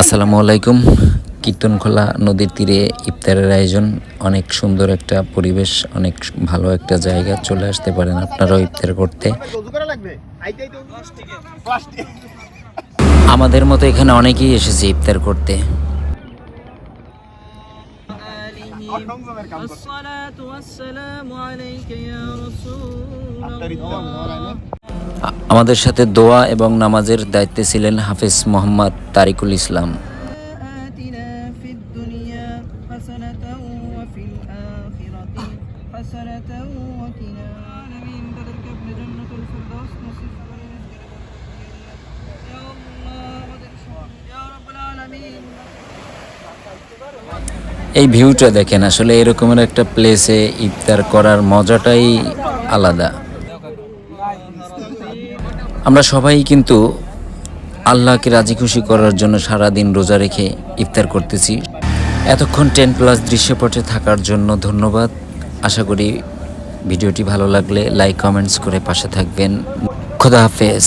আসসালামু আলাইকুম কীর্তনখোলা নদীর তীরে ইফতারের আয়োজন অনেক সুন্দর একটা পরিবেশ অনেক ভালো একটা জায়গা চলে আসতে পারেন আপনারাও ইফতার করতে আমাদের মতো এখানে অনেকেই এসেছে ইফতার করতে آله الصلاة والسلام عليك يا رسول الله আ- আমাদের সাথে দোয়া এবং নামাজের দায়িত্বে ছিলেন হাফিজ মোহাম্মদ তারিকুল ইসলাম। এই ভিউটা দেখেন, আসলে এরকমের একটা প্লেসে ইফতার করার মজাটাই আলাদা। আমরা সবাই কিন্তু আল্লাহকে রাজি খুশি করার জন্য সারা দিন রোজা রেখে ইফতার করতেছি। এতক্ষণ টেন প্লাস দৃশ্যপটে থাকার জন্য ধন্যবাদ। আশা করি ভিডিওটি ভালো লাগলে লাইক, কমেন্টস করে পাশে থাকবেন। খোদা হাফেজ।